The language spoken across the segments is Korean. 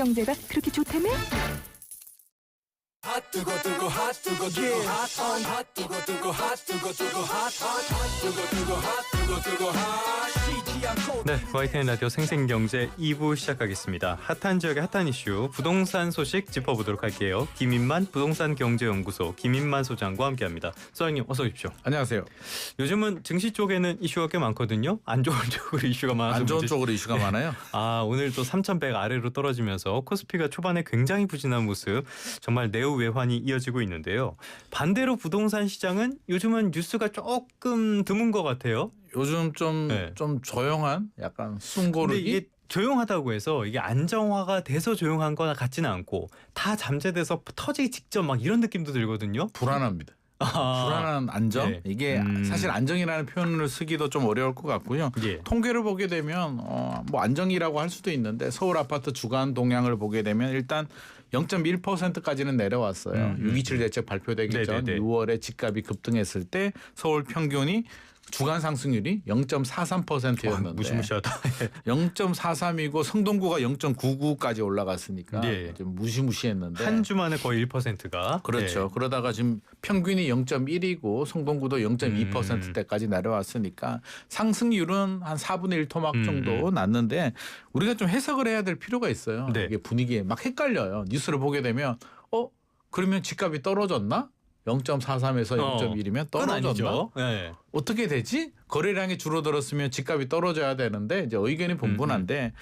경제가 그렇게 좋다며? 핫 뜨거 뜨거 핫 뜨거 뜨거 핫 뜨거 뜨거 핫 뜨거 뜨거 핫 뜨거 뜨거 핫 네, YTN 라디오 생생경제 2부 시작하겠습니다. 핫한 지역의 핫한 이슈 부동산 소식 짚어보도록 할게요. 김인만 부동산 경제연구소 김인만 소장과 함께합니다. 소장님 어서 오십시오. 안녕하세요. 요즘은 증시 쪽에는 이슈가 꽤 많거든요. 안 좋은 쪽으로 이슈가 많아서 안 좋은 문제- 쪽으로 이슈가 많아요. 아 오늘 또 3,100 아래로 떨어지면서 코스피가 초반에 굉장히 부진한 모습 정말 내후 외환이 이어지고 있는데요. 반대로 부동산 시장은 요즘은 뉴스가 조금 드문 것 같아요. 요즘 좀좀 네. 조용한 약간 근데 숨고르기. 이게 조용하다고 해서 이게 안정화가 돼서 조용한 거나 같지는 않고 다 잠재돼서 터지기 직전 막 이런 느낌도 들거든요. 불안합니다. 아, 불안한 안정. 네. 이게 음. 사실 안정이라는 표현을 쓰기도 좀 어려울 것 같고요. 예. 통계를 보게 되면 어, 뭐 안정이라고 할 수도 있는데 서울 아파트 주간 동향을 보게 되면 일단 0.1%까지는 내려왔어요. 음, 음. 627 대책 발표되기 전 네네네. 6월에 집값이 급등했을 때 서울 평균이 주간 상승률이 0.43%였는데 와, 무시무시하다. 0.43이고 성동구가 0.99까지 올라갔으니까 네. 좀 무시무시했는데 한 주 만에 거의 1%가 그렇죠. 그러다가 지금 평균이 0.1이고 성동구도 0.2%대까지 내려왔으니까 상승률은 한 4분의 1 토막 음, 정도 났는데 우리가 좀 해석을 해야 될 필요가 있어요. 네. 이게 분위기에 막 헷갈려요. 뉴스를 보게 되면 어 그러면 집값이 떨어졌나? 0.43에서 어, 0.1이면 그건 떨어졌나? 네. 어떻게 되지? 거래량이 줄어들었으면 집값이 떨어져야 되는데 이제 의견이 분분한데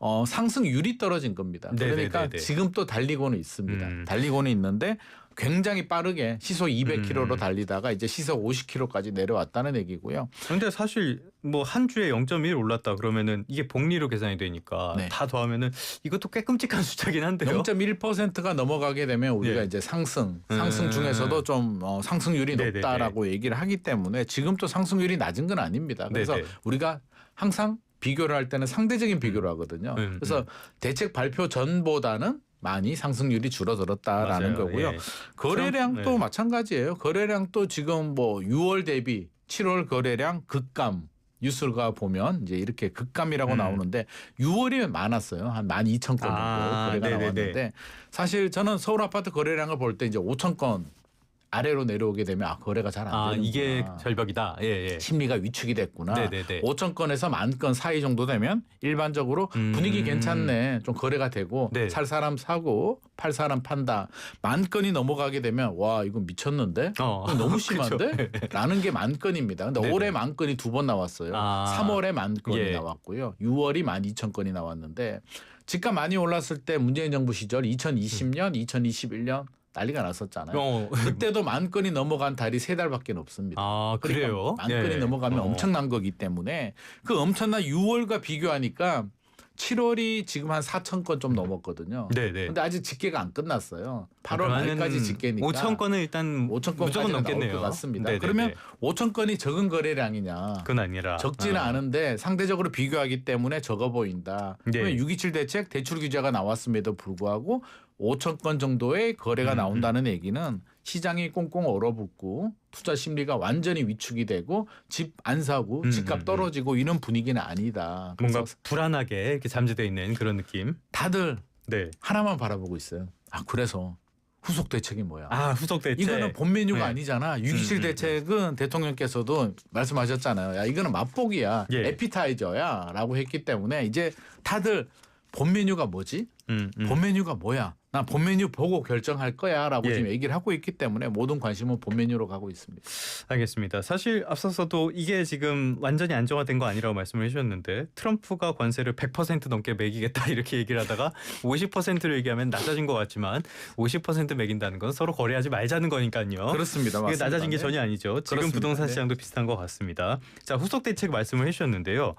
어, 상승률이 떨어진 겁니다. 음, 네네네네. 그러니까 지금 또 달리고는 있습니다. 음. 달리고는 있는데 굉장히 빠르게 시속 200km로 음. 달리다가 이제 시속 50km까지 내려왔다는 얘기고요. 근데 사실 뭐 한 주에 0.1 올랐다 그러면은 이게 복리로 계산이 되니까 네. 다 더하면은 이것도 꽤 끔찍한 숫자긴 한데요. 0.1%가 넘어가게 되면 우리가 네. 이제 상승, 상승 음. 중에서도 좀 어, 상승률이 네네네. 높다라고 얘기를 하기 때문에 지금 또 상승률이 낮은 건 아닙니다. 그래서 네네. 우리가 항상 비교를 할 때는 상대적인 비교를 하거든요. 음, 그래서 대책 발표 전보다는 많이 상승률이 줄어들었다라는 맞아요. 거고요. 예. 거래량도 네. 마찬가지예요. 거래량도 지금 뭐 6월 대비 7월 거래량 급감 뉴스가 보면 이제 이렇게 급감이라고 음. 나오는데 6월이 많았어요. 한 12,000건 정도 아, 거래가 네네네. 나왔는데 사실 저는 서울 아파트 거래량을 볼 때 이제 5,000건 아래로 내려오게 되면 아 거래가 잘안아 되는구나. 이게 절벽이다. 예 예. 심리가 위축이 됐구나. 네네네. 5천 건에서 만 건 사이 정도 되면 일반적으로 음. 분위기 괜찮네. 좀 거래가 되고 네. 살 사람 사고 팔 사람 판다. 만 건이 넘어가게 되면 와 이건 미쳤는데. 어. 이건 너무. 심한데? 라는 게 만 건입니다. 근데 네네. 올해 만 건이 두 번 나왔어요. 아. 3월에 만 건이 예. 나왔고요. 6월이 만 2천 건이 나왔는데 집값 많이 올랐을 때 문재인 정부 시절 2020년, 2021년 난리가 났었잖아요. 어. 그때도 만 건이 넘어간 달이 세 달밖에 없습니다. 아 그래요? 만 건이 예. 넘어가면 어. 엄청난 거기 때문에 그 엄청난 6월과 비교하니까 7월이 지금 한 4천 건 좀 넘었거든요. 네네. 근데 아직 집계가 안 끝났어요. 8월 그러면은 말까지 집계니까 5천 건은 일단 5천 무조건 건까지는 나올 넘겠네요. 것 같습니다. 네네네. 그러면 5천 건이 적은 거래량이냐? 그건 아니라 적지는 어. 않은데 상대적으로 비교하기 때문에 적어 보인다. 네. 그러면 627 대책 대출 규제가 나왔음에도 불구하고 5천 건 정도의 거래가 음, 나온다는 얘기는 시장이 꽁꽁 얼어붙고 투자 심리가 완전히 위축이 되고 집 안 사고 음, 집값 음, 떨어지고 이런 분위기는 아니다. 그래서 뭔가 불안하게 이렇게 잠재돼 있는 그런 느낌. 다들 네. 하나만 바라보고 있어요. 아 그래서 후속 대책이 뭐야? 아 후속 대책. 이거는 본 메뉴가 네. 아니잖아. 627 음, 음, 대책은 대통령께서도 말씀하셨잖아요. 야 이거는 맛보기야, 예. 에피타이저야라고 했기 때문에 이제 다들 본 메뉴가 뭐지? 음, 음. 본 메뉴가 뭐야? 난본 메뉴 보고 결정할 거야라고 예. 지금 얘기를 하고 있기 때문에 모든 관심은 본 메뉴로 가고 있습니다. 알겠습니다. 사실 앞서서도 이게 지금 완전히 안정화된 거 아니라고 말씀을 해주셨는데 트럼프가 관세를 100% 넘게 매기겠다 이렇게 얘기를 하다가 50%를 얘기하면 낮아진 것 같지만 50% 매긴다는 건 서로 거래하지 말자는 거니까요. 그렇습니다. 이게 맞습니다. 낮아진 게 네. 전혀 아니죠. 지금 그렇습니다. 부동산 네. 시장도 비슷한 것 같습니다. 자 후속 대책 말씀을 해주셨는데요.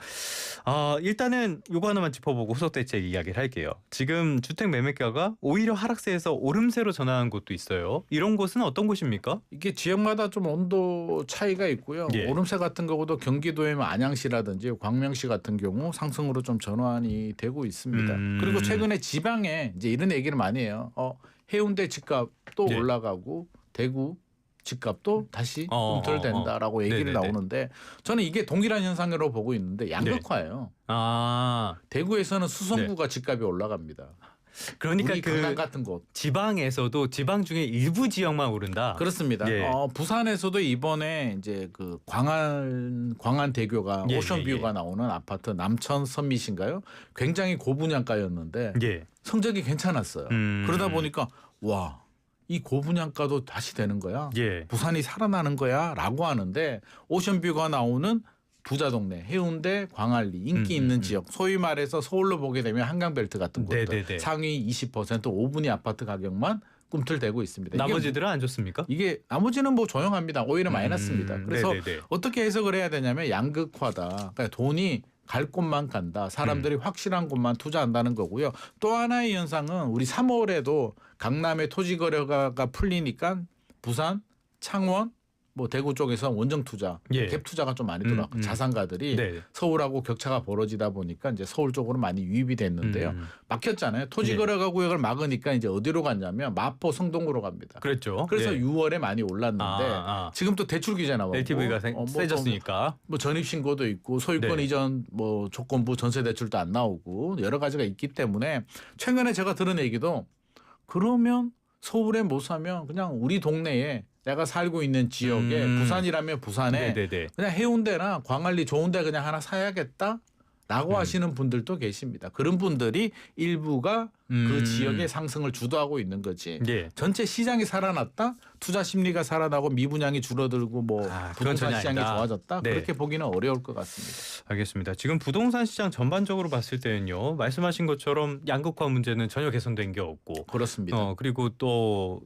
아 일단은 요거 하나만 짚어보고 후속 대책 이야기를 할게요. 지금 주택 매매가가 오히려 하락세에서 오름세로 전환한 곳도 있어요. 이런 곳은 어떤 곳입니까? 이게 지역마다 좀 온도 차이가 있고요. 예. 오름세 같은 경기도의 뭐 안양시라든지 광명시 같은 경우 상승으로 좀 전환이 되고 있습니다. 음. 그리고 최근에 지방에 이제 이런 얘기를 많이 해요. 어, 해운대 집값도 예. 올라가고 대구 집값도 다시 어, 좀덜 어, 어. 된다라고 얘기를 네네네. 나오는데 저는 이게 동일한 현상으로 보고 있는데 양극화예요. 아 대구에서는 수성구가 네. 집값이 올라갑니다. 그러니까 그 같은 곳. 지방에서도 지방 중에 일부 지역만 오른다. 그렇습니다. 예. 어, 부산에서도 이번에 이제 그 광안 광안 대교가 예, 오션뷰가 예, 예. 나오는 아파트 남천 선미신가요? 굉장히 고분양가였는데 예. 성적이 괜찮았어요. 음. 그러다 보니까 와, 이 고분양가도 다시 되는 거야. 예. 부산이 살아나는 거야라고 하는데 오션뷰가 나오는 부자 동네 해운대 광안리 인기 음, 있는 음, 지역 소위 말해서 서울로 보게 되면 한강벨트 같은 곳들 네네네. 상위 20% 5분위 아파트 가격만 꿈틀대고 있습니다. 나머지들은 안 좋습니까? 이게 나머지는 뭐 조용합니다. 오히려 마이너스입니다. 음, 그래서 네네네. 어떻게 해석을 해야 되냐면 양극화다. 그러니까 돈이 갈 곳만 간다. 사람들이 음. 확실한 곳만 투자한다는 거고요. 또 하나의 현상은 우리 3월에도 강남의 토지 거래가 풀리니까 부산, 창원, 뭐 대구 쪽에서 원정 투자, 예. 갭 투자가 좀 많이 음, 들어. 음. 자산가들이 네. 서울하고 격차가 벌어지다 보니까 이제 서울 쪽으로 많이 유입이 됐는데요. 음, 막혔잖아요. 토지 예. 거래가 구역을 막으니까 이제 어디로 갔냐면 마포 성동구로 갑니다. 그랬죠. 그래서 예. 6월에 많이 올랐는데 아, 아. 지금 또 대출 규제 나왔고 LTV가 어, 뭐, 세졌으니까. 뭐 전입 신고도 있고 소유권 네. 이전 뭐 조건부 전세 대출도 안 나오고 여러 가지가 있기 때문에 최근에 제가 들은 얘기도 그러면 서울에 못 사면 그냥 우리 동네에 내가 살고 있는 지역에 음. 부산이라면 부산에 네네네. 그냥 해운대나 광안리 좋은 데 그냥 하나 사야겠다. 라고 음. 하시는 분들도 계십니다. 그런 분들이 일부가 그 음. 지역의 상승을 주도하고 있는 거지. 예. 전체 시장이 살아났다, 투자 심리가 살아나고 미분양이 줄어들고 뭐 아, 그건 부동산 전혀 시장이 아니다. 좋아졌다 네. 그렇게 보기는 어려울 것 같습니다. 알겠습니다. 지금 부동산 시장 전반적으로 봤을 때는요. 말씀하신 것처럼 양극화 문제는 전혀 개선된 게 없고 그렇습니다. 어 그리고 또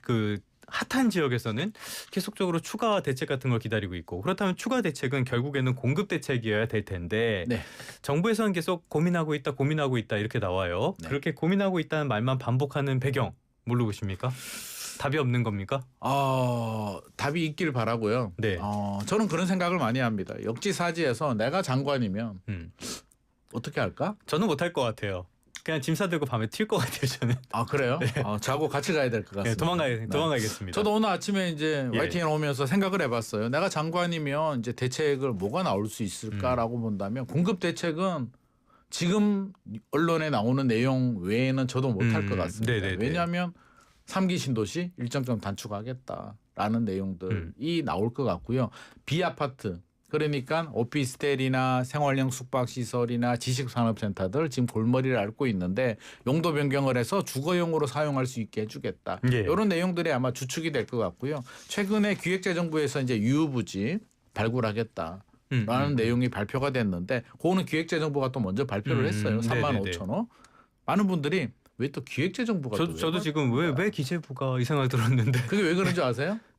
그 핫한 지역에서는 계속적으로 추가 대책 같은 걸 기다리고 있고 그렇다면 추가 대책은 결국에는 공급 대책이어야 될 텐데 네. 정부에서는 계속 고민하고 있다 고민하고 있다 이렇게 나와요. 네. 그렇게 고민하고 있다는 말만 반복하는 배경 뭘로 보십니까? 답이 없는 겁니까? 어, 답이 있길 바라고요. 네. 어, 저는 그런 생각을 많이 합니다. 역지사지에서 내가 장관이면 음. 어떻게 할까? 저는 못할 것 같아요. 그냥 짐 싸들고 밤에 튈 것 같아요. 저는 아 그래요? 어, 저하고 같이 가야 될것 네, 같습니다. 도망가 네. 도망가겠습니다. 저도 오늘 아침에 이제 예. YTN 오면서 생각을 해봤어요. 내가 장관이면 이제 대책을 뭐가 나올 수 있을까라고 음. 본다면 공급 대책은 지금 언론에 나오는 내용 외에는 저도 못할 음, 것 같습니다. 네네네. 왜냐하면 삼기 신도시 일정점 단축하겠다라는 내용들이 음. 나올 것 같고요. 비아파트 그러니까 오피스텔이나 생활형 숙박시설이나 지식산업센터들 지금 골머리를 앓고 있는데 용도 변경을 해서 주거용으로 사용할 수 있게 해주겠다. 예. 이런 내용들이 아마 주축이 될 것 같고요. 최근에 기획재정부에서 이제 유후부지 발굴하겠다. 음, 라는 음. 내용이 발표가 됐는데 그거는 기획재정부가 또 먼저 발표를 음, 했어요. 3만 네네네. 5천 원. 많은 분들이 왜 또 기획재정부가 저도 또 저도 왜 지금 왜 왜 기재부가 이 생각 들었는데 그게 왜 그런지 아세요?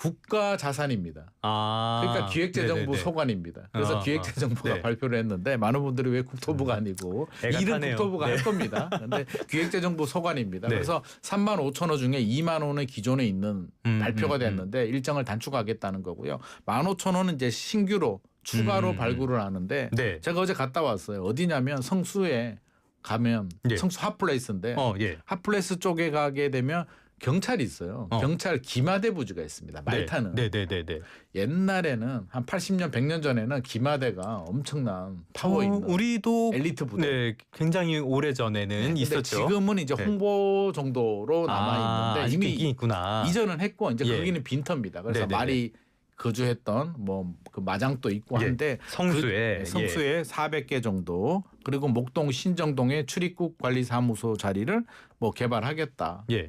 국가 자산입니다. 아 그러니까 기획재정부 네네네. 소관입니다. 그래서 아, 기획재정부가 아, 네. 발표를 했는데 많은 분들이 왜 국토부가 아니고 애가 일은 타네요. 국토부가 네. 할 겁니다. 그런데 기획재정부 소관입니다. 네. 그래서 3만 5천 원 중에 2만 원은 기존에 있는 음, 발표가 음, 음. 됐는데 일정을 단축하겠다는 거고요. 1만 5천 원은 이제 신규로 추가로 음, 음. 발굴을 하는데 네. 제가 어제 갔다 왔어요. 어디냐면 성수에 가면 예. 성수 핫플레이스인데 어 예. 핫플레이스 쪽에 가게 되면 경찰이 있어요. 어. 경찰 기마대 부지가 있습니다. 말 타는. 네 네 네 네. 옛날에는 한 80년 100년 전에는 기마대가 엄청난 파워 있는 우리도 엘리트 부대. 네 굉장히 오래 전에는 네, 있었죠. 지금은 이제 네. 홍보 정도로 남아 아, 있는데 아직도 이미 있구나. 이전은 했고 이제 예. 거기는 빈터입니다. 그래서 네네네. 말이 거주했던 뭐 그 마장도 있고 예. 한데 성수에 그 성수에 400개 정도 그리고 목동 신정동에 출입국 관리 사무소 자리를 뭐 개발하겠다. 예.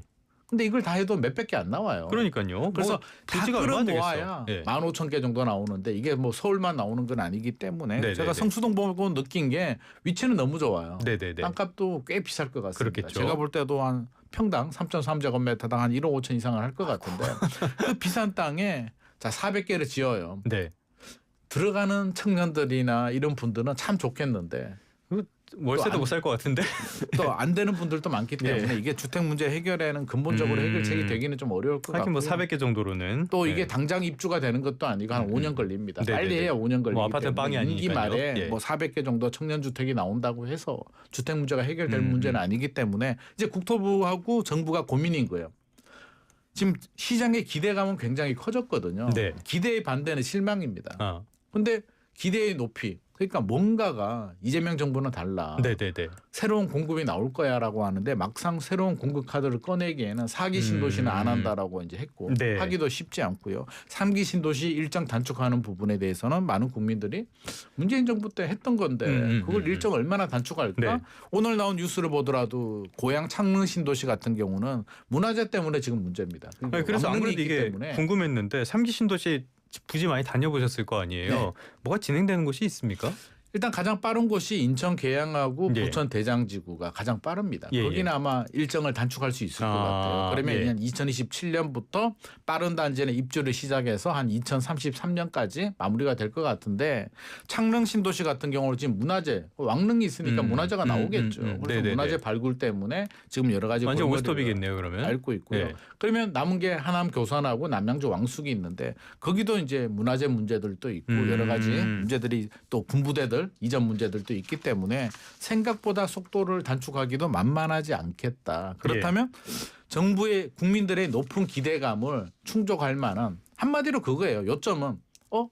예. 근데 이걸 다 해도 몇백 개 안 나와요. 그러니까요. 그래서 뭐다 부지가 얼마나 끌어 되겠어. 모아야 예. 15,000개 정도 나오는데 이게 뭐 서울만 나오는 건 아니기 때문에 네네네. 제가 성수동 보고 느낀 게 위치는 너무 좋아요. 네네네. 땅값도 꽤 비쌀 것 같습니다. 그렇겠죠. 제가 볼 때도 한 평당 3.3제곱미터당 한 1억 5천 이상을 할 것 같은데 그 비싼 땅에 자 400개를 지어요. 네. 들어가는 청년들이나 이런 분들은 참 좋겠는데 월세도 안- 못살 것 같은데. 또 안 되는 분들도 많기 때문에 이게 주택 문제 해결에는 근본적으로 음. 해결책이 되기는 좀 어려울 것 하긴. 뭐 400개 정도는 또 이게 네. 당장 입주가 되는 것도 아니고 한 음, 5년 음. 걸립니다. 네네네. 빨리 해야 5년 걸리기 뭐 아파트는 때문에 빵이 임기 아니니까요. 말에 예. 뭐 400개 정도 청년 주택이 나온다고 해서 주택 문제가 해결될 음, 문제는 음. 아니기 때문에 이제 국토부하고 정부가 고민인 거예요. 지금 시장의 기대감은 굉장히 커졌거든요. 네. 기대의 반대는 실망입니다. 어. 근데 기대의 높이. 그러니까 뭔가가 이재명 정부는 달라. 네네네. 새로운 공급이 나올 거야라고 하는데 막상 새로운 공급 카드를 꺼내기에는 사기 신도시는 안 한다라고 이제 했고 음. 네. 하기도 쉽지 않고요. 삼기 신도시 일정 단축하는 부분에 대해서는 많은 국민들이 문재인 정부 때 했던 건데 음, 음, 그걸 음, 일정 얼마나 단축할까? 네. 오늘 나온 뉴스를 보더라도 고향 창릉 신도시 같은 경우는 문화재 때문에 지금 문제입니다. 아니, 그래서 아무래도 이게 때문에 궁금했는데 삼기 신도시 부지 많이 다녀보셨을 거 아니에요. 네. 뭐가 진행되는 곳이 있습니까? 일단 가장 빠른 곳이 인천 계양하고 예. 부천 대장지구가 가장 빠릅니다. 예, 거기는 예. 아마 일정을 단축할 수 있을 것 아, 같아요. 그러면 예. 한 2027년부터 빠른 단지는 입주를 시작해서 한 2033년까지 마무리가 될 것 같은데 창릉 신도시 같은 경우는 지금 문화재 왕릉이 있으니까 음, 문화재가 음, 나오겠죠. 음, 음. 그래서 네네네. 문화재 발굴 때문에 지금 여러 가지 완전 골머리를 원스톱이겠네요. 그러면. 앓고 있고요. 예. 그러면 남은 게 하남 교산하고 남양주 왕숙이 있는데 거기도 이제 문화재 문제들도 있고 음. 여러 가지 문제들이 또 군부대들 이전 문제들도 있기 때문에 생각보다 속도를 단축하기도 만만하지 않겠다. 그렇다면 예. 정부의 국민들의 높은 기대감을 충족할 만한 한마디로 그거예요. 요점은 어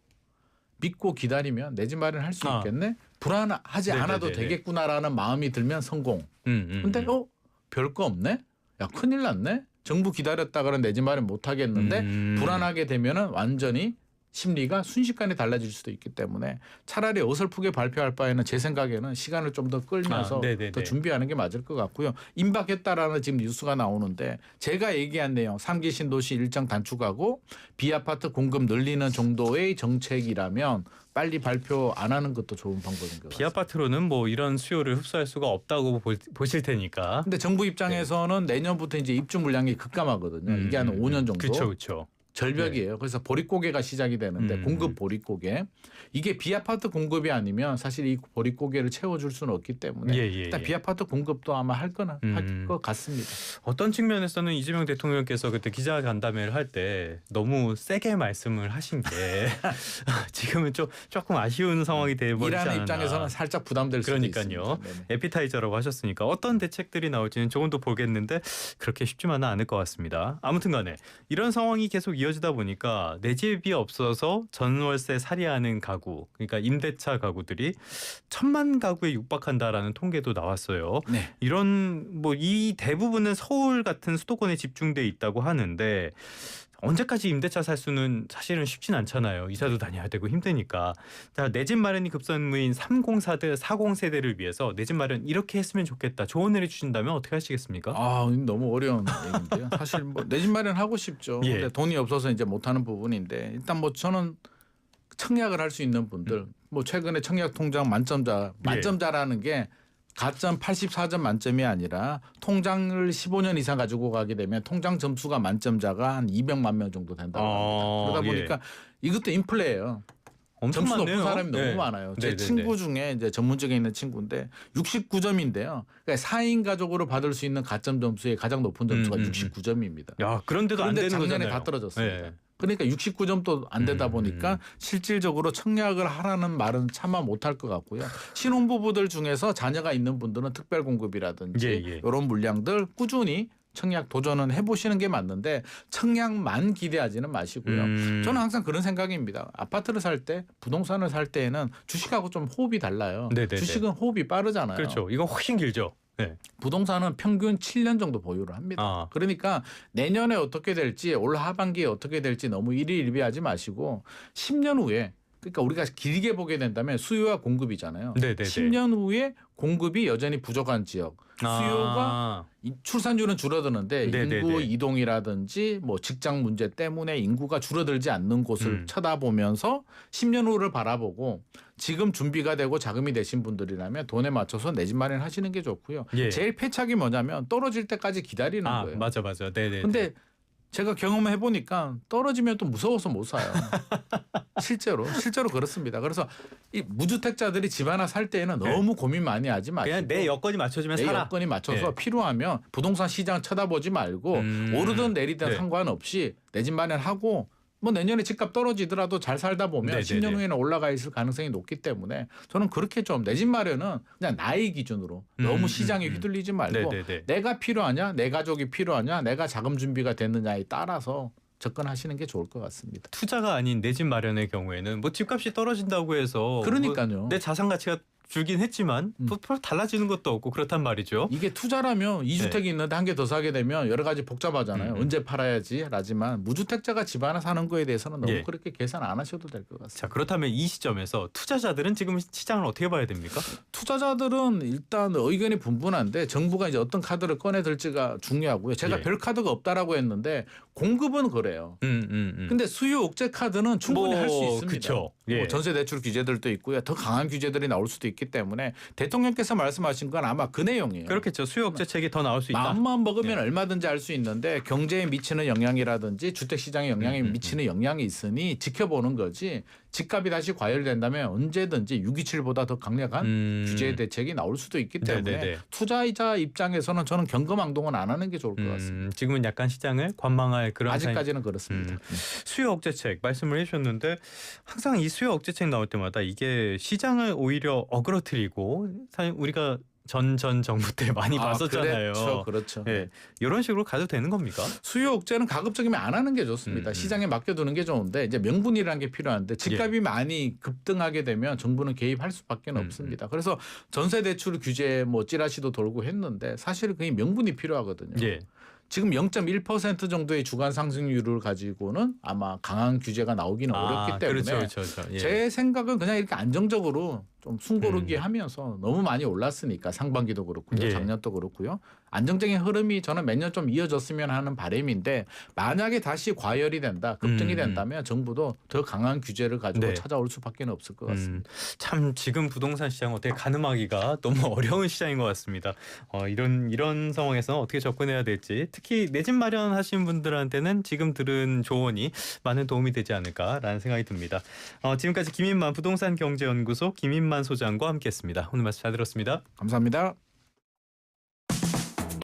믿고 기다리면 내 집 마련 할 수 아. 있겠네. 불안하지 네네네네. 않아도 되겠구나라는 마음이 들면 성공. 음, 음, 근데 음. 어 별거 없네. 야 큰일 났네. 정부 기다렸다가는 내집 마련 못 하겠는데 음. 불안하게 되면은 완전히 심리가 순식간에 달라질 수도 있기 때문에 차라리 어설프게 발표할 바에는 제 생각에는 시간을 좀 더 끌면서 아. 더 준비하는 게 맞을 것 같고요. 임박했다라는 지금 뉴스가 나오는데 제가 얘기한 내용 3기 신도시 일정 단축하고 비아파트 공급 늘리는 정도의 정책이라면 빨리 발표 안 하는 것도 좋은 방법인 것 같습니다. 비아파트로는 뭐 이런 수요를 흡수할 수가 없다고 보, 보실 테니까. 근데 정부 입장에서는 내년부터 이제 입주 물량이 급감하거든요. 이게 한 5년 정도 그렇죠, 그렇죠. 절벽이에요. 그래서 보릿고개가 시작이 되는데 음. 공급 보릿고개 이게 비아파트 공급이 아니면 사실 이 보릿고개를 채워줄 수는 없기 때문에 예, 예, 일단 예. 비아파트 공급도 아마 할 거나 음. 할것 같습니다. 어떤 측면에서는 이재명 대통령께서 그때 기자 간담회를 할 때 너무 세게 말씀을 하신 게 지금은 좀 조금 아쉬운 상황이 돼버리지 일하는 않았나. 입장에서는 살짝 부담될 그러니까요. 에피타이저라고 하셨으니까 어떤 대책들이 나올지는 조금 더 보겠는데 그렇게 쉽지만은 않을 것 같습니다. 아무튼간에 이런 상황이 계속 이어 지다 보니까 내 집이 없어서 전월세 살이하는 가구, 그러니까 임대차 가구들이 천만 가구에 육박한다라는 통계도 나왔어요. 네. 이런 뭐 이 대부분은 서울 같은 수도권에 집중돼 있다고 하는데 언제까지 임대차 살 수는 사실은 쉽진 않잖아요. 이사도 다녀야 되고 힘드니까. 내집 마련이 급선무인 30세대, 40세대를 위해서 내 집 마련 이렇게 했으면 좋겠다. 조언을 해주신다면 어떻게 하시겠습니까? 아 너무 어려운 얘기인데요. 사실 뭐 내 집 마련 하고 싶죠. 예. 근데 돈이 없어서 이제 못하는 부분인데 일단 뭐 저는 청약을 할 수 있는 분들 뭐 최근에 청약 통장 만점자 예. 만점자라는 게 가점 84점 만점이 아니라 통장을 15년 이상 가지고 가게 되면 통장 점수가 만점자가 한 200만 명 정도 된다고 합니다. 어, 그러다 예. 보니까 이것도 인플레예요. 엄청 점수 많네요. 높은 사람이 네. 너무 많아요. 제 네네네. 친구 중에 이제 전문직에 있는 친구인데 69점인데요. 그러니까 4인 가족으로 받을 수 있는 가점 점수의 가장 높은 점수가 음, 음, 음. 69점입니다. 야 그런데도 안 그런데 되는 작년에 거잖아요. 다 떨어졌습니다. 네. 그러니까 69점도 안 되다 음. 보니까 실질적으로 청약을 하라는 말은 차마 못할 것 같고요. 신혼부부들 중에서 자녀가 있는 분들은 특별 공급이라든지 예, 예. 이런 물량들 꾸준히 청약 도전은 해보시는 게 맞는데 청약만 기대하지는 마시고요. 음. 저는 항상 그런 생각입니다. 아파트를 살 때, 부동산을 살 때에는 주식하고 좀 호흡이 달라요. 네네네. 주식은 호흡이 빠르잖아요. 그렇죠. 이건 훨씬 길죠. 네. 부동산은 평균 7년 정도 보유를 합니다. 아. 그러니까 내년에 어떻게 될지 올 하반기에 어떻게 될지 너무 일희일비하지 마시고 10년 후에 그러니까 우리가 길게 보게 된다면 수요와 공급이잖아요. 네네네. 10년 후에 공급이 여전히 부족한 지역, 수요가 아. 이- 출산율은 줄어드는데 네네네. 인구 이동이라든지 뭐 직장 문제 때문에 인구가 줄어들지 않는 곳을 음. 쳐다보면서 10년 후를 바라보고 지금 준비가 되고 자금이 되신 분들이라면 돈에 맞춰서 내 집 마련 하시는 게 좋고요. 예. 제일 패착이 뭐냐면 떨어질 때까지 기다리는 아 거예요. 맞아 맞아. 네네. 근데 제가 경험해 보니까 떨어지면 또 무서워서 못 사요. 실제로 실제로 그렇습니다. 그래서 이 무주택자들이 집 하나 살 때에는 네. 너무 고민 많이 하지 마시고 그냥 내 여건이 맞춰지면 내 살아. 여건이 맞춰서 네. 필요하면 부동산 시장 쳐다보지 말고 음. 오르든 내리든 네. 상관없이 내 집 마련하고 뭐 내년에 집값 떨어지더라도 잘 살다 보면 네네네. 10년 후에는 올라가 있을 가능성이 높기 때문에 저는 그렇게 좀 내 집 마련은 그냥 나의 기준으로 음, 너무 음, 시장에 음. 휘둘리지 말고 네네네. 내가 필요하냐 내 가족이 필요하냐 내가 자금 준비가 됐느냐에 따라서 접근하시는 게 좋을 것 같습니다. 투자가 아닌 내 집 마련의 경우에는 뭐 집값이 떨어진다고 해서 그러니까요. 뭐 내 자산 가치가 줄긴 했지만 음. 뭐 별로 달라지는 것도 없고 그렇단 말이죠. 이게 투자라면 이주택이 있는데 한 개 더 사게 되면 여러 가지 복잡하잖아요. 네. 음, 음. 언제 팔아야지 라지만 무주택자가 집 하나 사는 거에 대해서는 너무 예. 그렇게 계산 안 하셔도 될 것 같습니다. 자 그렇다면 이 시점에서 투자자들은 지금 시장을 어떻게 봐야 됩니까? 투자자들은 일단 의견이 분분한데 정부가 이제 어떤 카드를 꺼내 들지가 중요하고요. 제가 예. 별 카드가 없다라고 했는데 공급은 그래요. 음, 음, 음. 근데 수요 억제 카드는 충분히 뭐, 할수 있습니다. 그쵸. 예. 뭐 전세 대출 규제들도 있고요. 더 강한 규제들이 나올 수도 있기 때문에 대통령께서 말씀하신 건 아마 그 내용이에요. 그렇겠죠. 수요 억제책이 더 나올 수 있다. 마음만 먹으면 네. 얼마든지 할수 있는데 경제에 미치는 영향이라든지 주택 시장에 영향이 음, 음, 미치는 영향이 있으니 지켜보는 거지. 집값이 다시 과열된다면 언제든지 627보다 더 강력한 음. 규제 대책이 나올 수도 있기 때문에 네네네. 투자이자 입장에서는 저는 경거망동은 안 하는 게 좋을 것 같습니다. 음, 지금은 약간 시장을 관망할 그런 아직까지는 그렇습니다. 음. 수요 억제책 말씀을 해주셨는데 항상 이 수요 억제책 나올 때마다 이게 시장을 오히려 어 그러뜨리고 사실 우리가 전전 정부 때 많이 아, 봤었잖아요. 그렇죠, 그렇죠. 예, 이런 식으로 가도 되는 겁니까? 수요 억제는 가급적이면 안 하는 게 좋습니다. 음, 음. 시장에 맡겨두는 게 좋은데 이제 명분이라는 게 필요한데 집값이 많이 급등하게 되면 정부는 개입할 수밖에 음, 없습니다. 그래서 전세 대출 규제 뭐 찌라시도 돌고 했는데 사실은 그게 명분이 필요하거든요. 예. 지금 0.1% 정도의 주간 상승률을 가지고는 아마 강한 규제가 나오기는 어렵기 때문에 그렇죠, 그렇죠, 그렇죠. 예. 제 생각은 그냥 이렇게 안정적으로 좀 숨고르기 음. 하면서 너무 많이 올랐으니까 상반기도 그렇고요 예. 작년도 그렇고요 안정적인 흐름이 저는 몇 년 좀 이어졌으면 하는 바람인데 만약에 다시 과열이 된다 급등이 음, 음. 된다면 정부도 더 강한 규제를 가지고 네. 찾아올 수밖에 없을 것 같습니다. 음, 참 지금 부동산 시장 어떻게 가늠하기가 너무 어려운 시장인 것 같습니다. 어, 이런 이런 상황에서 어떻게 접근해야 될지 특히 내 집 마련하시는 분들한테는 지금 들은 조언이 많은 도움이 되지 않을까라는 생각이 듭니다. 어, 지금까지 김인만 부동산 경제연구소 김인 만 소장과 함께했습니다. 오늘 말씀 잘 들었습니다. 감사합니다.